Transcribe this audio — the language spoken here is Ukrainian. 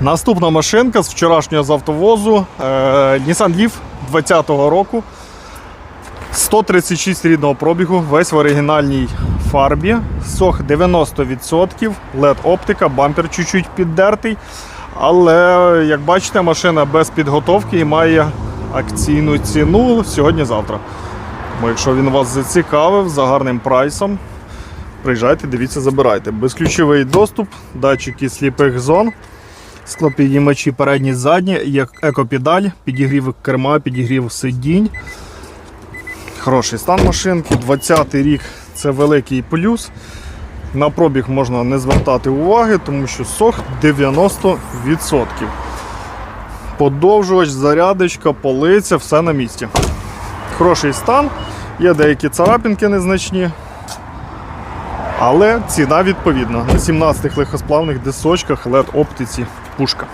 Наступна машинка з вчорашнього з автовозу е, Nissan Leaf 2020 року. 136 рідного пробігу, весь в оригінальній фарбі. Сох 90%, LED оптика, бампер чуть-чуть піддертий. Але, як бачите, машина без підготовки і має акційну ціну сьогодні-завтра. Тому якщо він вас зацікавив за гарним прайсом, приїжджайте, дивіться, забирайте. Безключовий доступ, датчики сліпих зон, склопідіймачі передні задні, є екопедаль, підігрів керма, підігрів сидінь. Хороший стан машинки. 20-й рік це великий плюс. На пробіг можна не звертати уваги, тому що сох 90%. Подовжувач, зарядочка, полиця, все на місці. Хороший стан, є деякі царапинки незначні. Але ціна відповідна. На 17 легкосплавних дисочках LED оптиці пушка.